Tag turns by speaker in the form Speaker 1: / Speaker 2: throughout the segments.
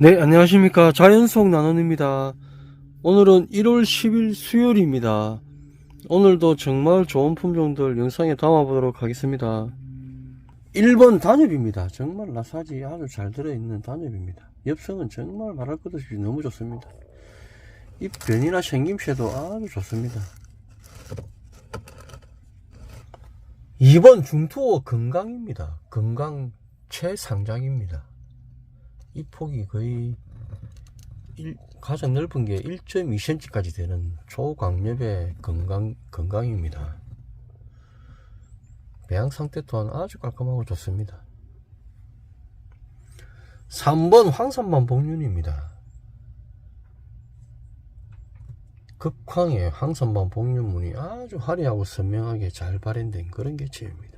Speaker 1: 네, 안녕하십니까. 자연 속 나눔입니다. 오늘은 1월 10일 수요일입니다. 오늘도 정말 좋은 품종들 영상에 담아보도록 하겠습니다. 1번 단엽입니다. 정말 나사지 아주 잘 들어있는 단엽입니다. 엽성은 정말 말할 것 없이 너무 좋습니다. 이 변이나 생김새도 아주 좋습니다. 2번 중투호 건강입니다. 건강 최상장입니다. 이 폭이 거의 일- 가장 넓은 게 1.2cm까지 되는 초광엽의 건강, 건강입니다. 배양 상태 또한 아주 깔끔하고 좋습니다. 3번 황산만 복륜입니다. 극황의 황산만 복륜문이 아주 화려하고 선명하게 잘 발현된 그런 개체입니다.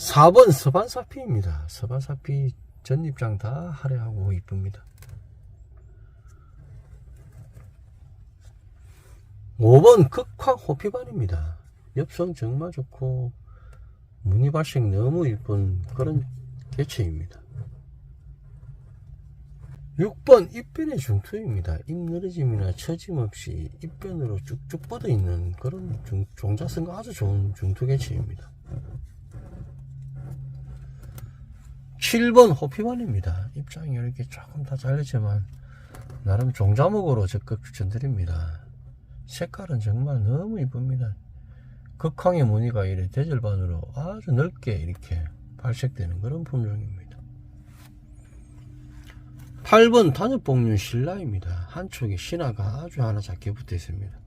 Speaker 1: 4번 서반사피입니다. 서반사피 전입장 다 화려하고 이쁩니다. 5번 극황 호피반입니다. 엽성 정말 좋고 무늬 발색 너무 이쁜 그런 개체입니다. 6번 입변의 중투입니다. 입 늘어짐이나 처짐 없이 입변으로 쭉쭉 뻗어 있는 그런 중, 종자성가 아주 좋은 중투 개체입니다. 7번 호피반입니다. 입장이 이렇게 조금 다 잘리지만 나름 종자목으로 적극 추천드립니다. 색깔은 정말 너무 이쁩니다. 극황의 무늬가 이래 대절반으로 아주 넓게 이렇게 발색되는 그런 품종입니다. 8번 단엽복륜 신라입니다. 한쪽에 신화가 아주 하나 작게 붙어 있습니다.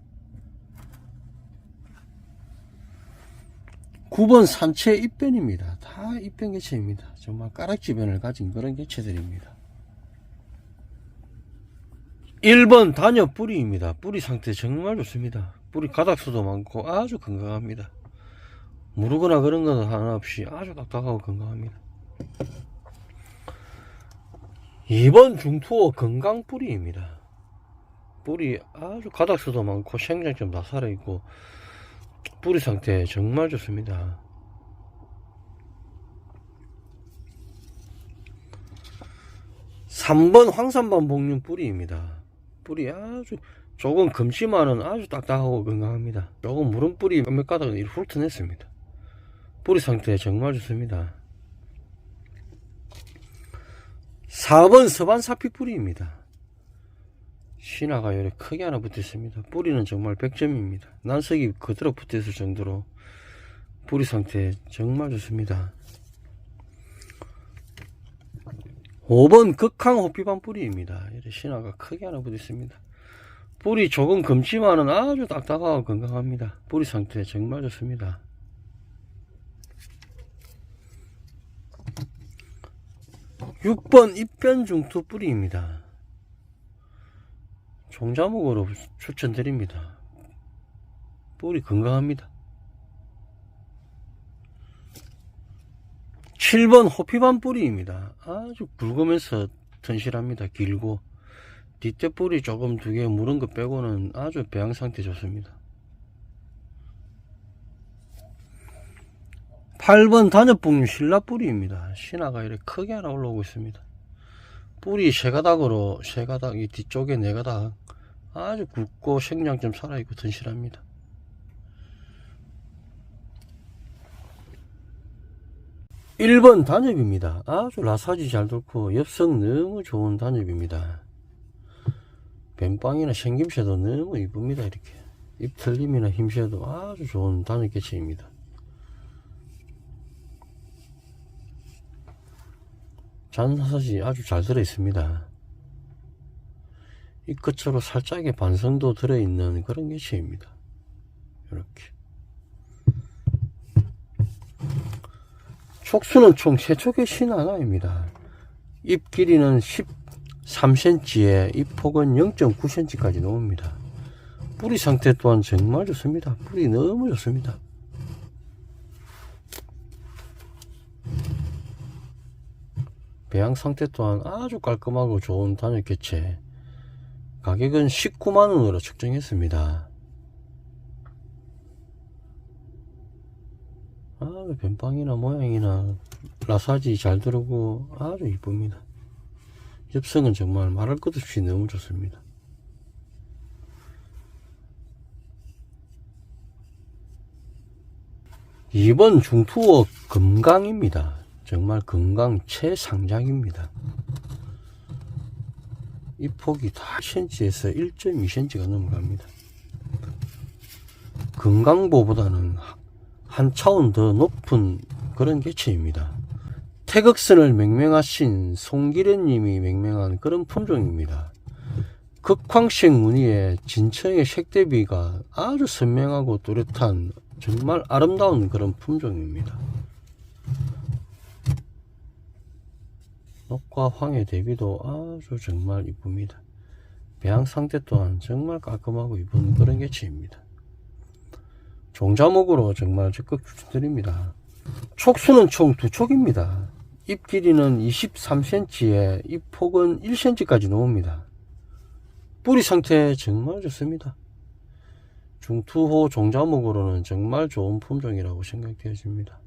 Speaker 1: 9번 산채 입변입니다. 다 입변 개체입니다. 정말 까락지변을 가진 그런 개체들입니다. 1번 단엽 뿌리입니다. 뿌리 상태 정말 좋습니다. 뿌리 가닥수도 많고 아주 건강합니다. 무르거나 그런 건 하나 없이 아주 딱딱하고 건강합니다. 2번 중투어 건강 뿌리입니다. 뿌리 아주 가닥수도 많고 생장점 다 살아있고 뿌리 상태 정말 좋습니다. 삼번 황산반 복륜 뿌리입니다. 뿌리 아주 조금 금치만은 아주 딱딱하고 건강합니다. 조금 무른 뿌리 몇몇 가닥은 훑어냈습니다. 뿌리 상태 정말 좋습니다. 4번 서반사피 뿌리입니다. 신화가 이렇게 크게 하나 붙어 있습니다. 뿌리는 정말 100점입니다. 난석이 그대로 붙어 있을 정도로 뿌리 상태 정말 좋습니다. 5번 극항 호피반 뿌리입니다. 신화가 크게 하나 붙어 있습니다. 뿌리 조금 검지만은 아주 딱딱하고 건강합니다. 뿌리 상태 정말 좋습니다. 육번 입변중투 뿌리입니다. 종자목으로 추천드립니다. 뿌리 건강합니다. 7번 호피반 뿌리입니다. 아주 굵으면서 튼실합니다. 길고 뒷대 뿌리 조금 두 개 무른 거 빼고는 아주 배양 상태 좋습니다. 8번 단엽복류 신라 뿌리입니다. 신화가 이렇게 크게 하나 올라오고 있습니다. 뿌리 세 가닥으로 세 가닥 이 뒤쪽에 네 가닥 아주 굵고 생장점 살아있고 튼실합니다. 일번 단엽입니다. 아주 라사지 잘 돌고 엽성 너무 좋은 단엽입니다. 뱀빵이나 생김새도 너무 이쁩니다. 이렇게 입 틀림이나 힘새도 아주 좋은 단엽 개체입니다. 잔사시 아주 잘 들어 있습니다. 이 끝으로 살짝의 반성도 들어있는 그런 개체입니다. 이렇게. 촉수는 총 3촉의 신 하나입니다. 잎 길이는 13cm에 잎 폭은 0.9cm까지 나옵니다. 뿌리 상태 또한 정말 좋습니다. 뿌리 너무 좋습니다. 배양 상태 또한 아주 깔끔하고 좋은 단열 개체 가격은 19만원으로 책정했습니다 아주 아주 변방이나 모양이나 라사지 잘 들어오고 아주 이쁩니다. 엽성은 정말 말할 것 없이 너무 좋습니다. 2번 중투어 금강입니다. 정말 금강 최상작입니다. 이 폭이 다 1cm에서 1.2cm가 넘어갑니다. 금강보보다는 한 차원 더 높은 그런 개체입니다. 태극선을 맹맹하신 송기래님이 맹맹한 그런 품종입니다. 극황색 무늬에 진청의 색대비가 아주 선명하고 뚜렷한 정말 아름다운 그런 품종입니다. 녹과 황의 대비도 아주 정말 이쁩니다. 배양 상태 또한 정말 깔끔하고 이쁜 그런 개체입니다. 종자목으로 정말 적극 추천드립니다. 촉수는 총 두 촉입니다. 잎 길이는 23cm에 잎 폭은 1cm까지 나옵니다. 뿌리 상태 정말 좋습니다. 중투호 종자목으로는 정말 좋은 품종이라고 생각되어집니다.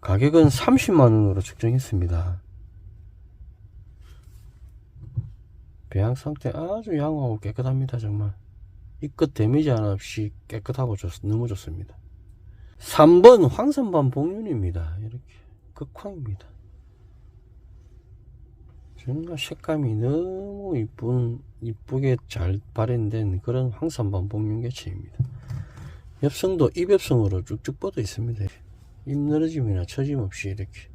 Speaker 1: 가격은 30만원으로 측정했습니다. 배양 상태 아주 양호하고 깨끗합니다. 정말 이 끝 데미지 하나 없이 깨끗하고 좋, 너무 좋습니다. 3번 황선반 복륜입니다. 이렇게 극황입니다. 정말 색감이 너무 이쁜 이쁘게 잘 발현된 그런 황산반 복륜 개체입니다. 엽성도 입엽성으로 쭉쭉 뻗어 있습니다. 입 늘어짐이나 처짐 없이 이렇게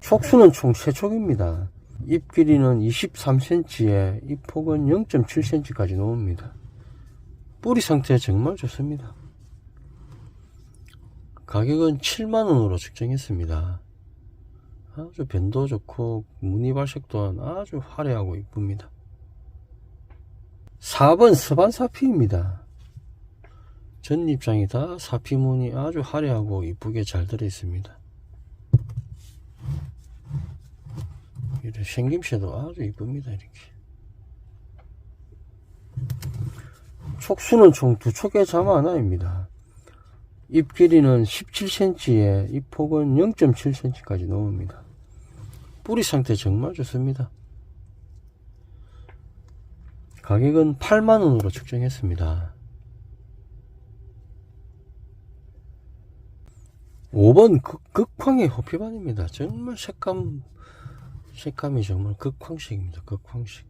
Speaker 1: 촉수는 총 3촉입니다. 잎 길이는 23cm에 잎 폭은 0.7cm까지 나옵니다. 뿌리 상태 정말 좋습니다. 가격은 7만원으로 측정했습니다. 아주 변도 좋고 무늬 발색 또한 아주 화려하고 이쁩니다. 4번 서반사피입니다. 전입장이 다 사피무늬 아주 화려하고 이쁘게 잘 들어 있습니다. 이렇게 생김새도 아주 이쁩니다. 이렇게 촉수는 총 두 촉의 자마 하나입니다. 잎 길이는 17cm에 잎 폭은 0.7cm까지 나옵니다. 뿌리 상태 정말 좋습니다. 가격은 8만원으로 측정했습니다. 5번 극, 극황의 호피반입니다. 정말 색감, 색감이 정말 극황색입니다. 극황색.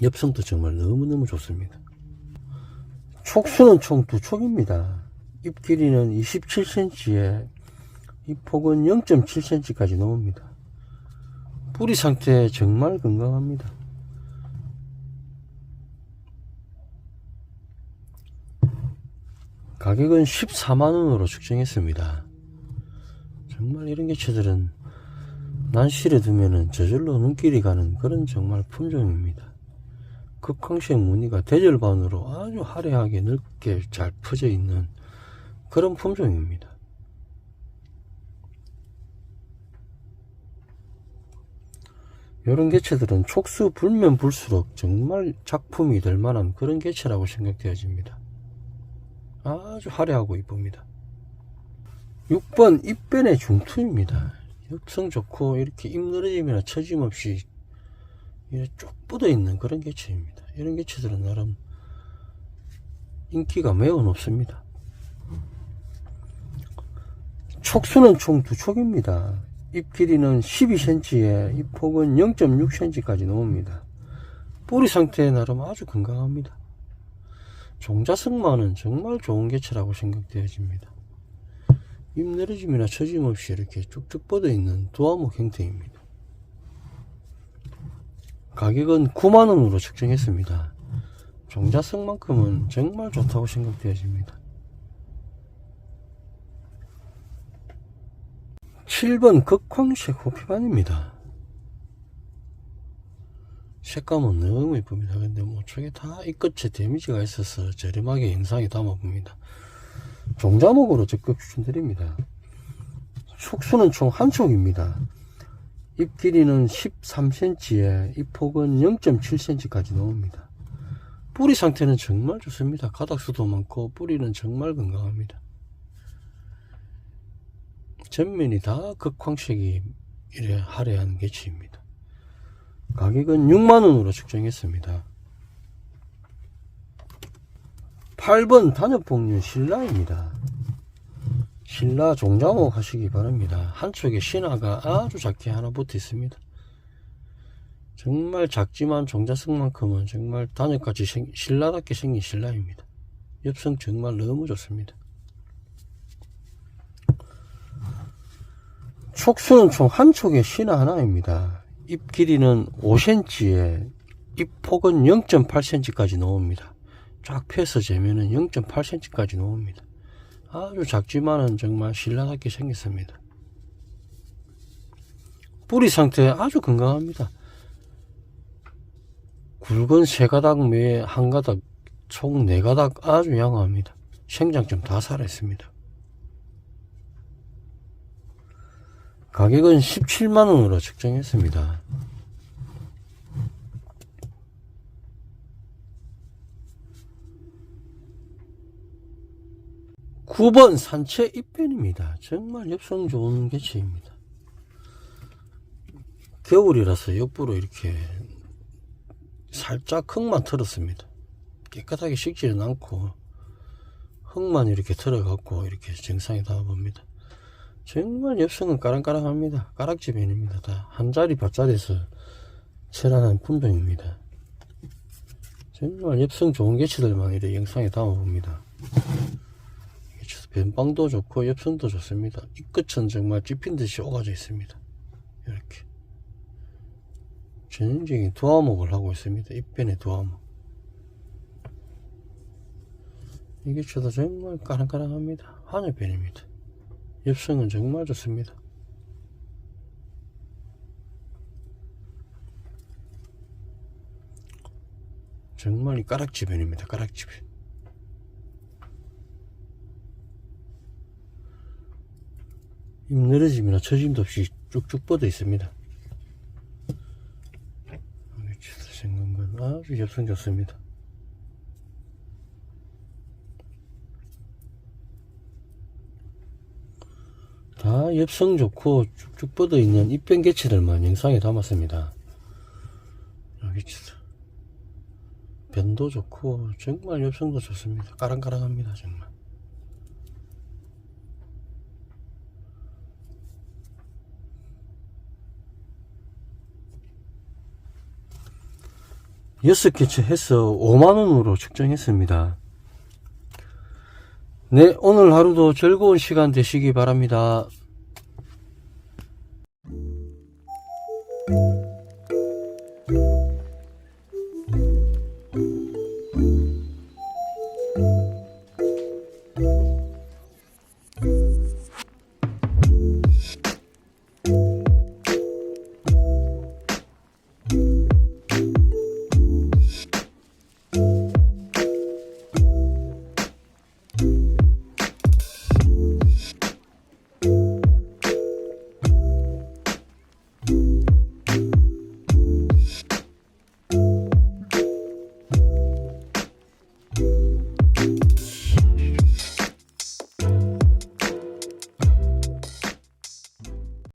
Speaker 1: 엽성도 정말 너무너무 좋습니다. 촉수는 총 두 촉입니다. 잎 길이는 27cm에 이 폭은 0.7cm까지 나옵니다. 뿌리 상태 정말 건강합니다. 가격은 14만원으로 측정했습니다. 정말 이런 개체들은 난실에 두면은 저절로 눈길이 가는 그런 정말 품종입니다. 극황색 무늬가 대절반으로 아주 화려하게 넓게 잘 퍼져 있는 그런 품종입니다. 이런 개체들은 촉수 불면 불수록 정말 작품이 될 만한 그런 개체라고 생각되어집니다. 아주 화려하고 이쁩니다. 6번 입변의 중투입니다. 엽성 좋고 이렇게 입 늘어짐이나 처짐 없이 쭉 뻗어 있는 그런 개체입니다. 이런 개체들은 나름 인기가 매우 높습니다. 촉수는 총 두 촉입니다. 잎 길이는 12cm에 잎 폭은 0.6cm까지 나옵니다. 뿌리 상태 나름 아주 건강합니다. 종자성만은 정말 좋은 개체라고 생각되어집니다. 잎 내려짐이나 처짐 없이 이렇게 쭉쭉 뻗어 있는 두화목 형태입니다. 가격은 9만원으로 측정했습니다. 종자성만큼은 정말 좋다고 생각되어집니다. 7번 극황색 호피반입니다. 색감은 너무 이쁩니다. 근데 뭐 저게 다 이 끝에 데미지가 있어서 저렴하게 영상에 담아봅니다. 종자목으로 적극 추천드립니다. 촉수는 총 한 촉입니다. 잎 길이는 13cm에 잎 폭은 0.7cm까지 나옵니다. 뿌리 상태는 정말 좋습니다. 가닥수도 많고 뿌리는 정말 건강합니다. 전면이 다 극황색이 이래 화려한 개치입니다. 가격은 6만원으로 측정했습니다. 8번 단엽봉류 신라입니다. 신라 종자목 하시기 바랍니다. 한쪽에 신화가 아주 작게 하나 붙어 있습니다. 정말 작지만 종자성만큼은 정말 단엽같이 생, 신라답게 생긴 신라입니다. 엽성 정말 너무 좋습니다. 촉수는 총 한 촉에 신화 하나입니다. 잎 길이는 5cm에 잎 폭은 0.8cm까지 나옵니다. 쫙 펴서 재면은 0.8cm까지 나옵니다. 아주 작지만은 정말 신라답게 생겼습니다. 뿌리 상태 아주 건강합니다. 굵은 세 가닥 매에 한 가닥, 총 네 가닥 아주 양호합니다. 생장점 다 살아있습니다. 가격은 17만원으로 책정했습니다. 9번 산채 입변입니다. 정말 엽성 좋은 개체입니다. 겨울이라서 옆으로 이렇게 살짝 흙만 털었습니다. 깨끗하게 식지는 않고 흙만 이렇게 털어갖고 이렇게 정상에 닿아봅니다. 정말 엽성은 까랑까랑합니다. 까락지변입니다. 다 한 자리 밭자리에서 체란한 품종입니다. 정말 엽성 좋은 개체들만 이렇게 영상에 담아봅니다. 변방도 좋고 엽선도 좋습니다. 이 끝은 정말 찝힌 듯이 오가져 있습니다. 이렇게 전형적인 두화목을 하고 있습니다. 입변의 두화목. 이게 저도 정말 까랑까랑합니다. 하늘변입니다. 엽성은 정말 좋습니다. 정말 이 까락지변입니다. 까락지변. 입 늘어짐이나 처짐도 없이 쭉쭉 뻗어 있습니다. 위치에서 생긴 건 아주 엽성 좋습니다. 다 엽성 좋고 쭉쭉 뻗어 있는 입변 개체들만 영상에 담았습니다. 여기 치다 변도 좋고 정말 엽성도 좋습니다. 까랑까랑합니다 정말. 여섯 개체 해서 5만원으로 측정했습니다. 네, 오늘 하루도 즐거운 시간 되시기 바랍니다.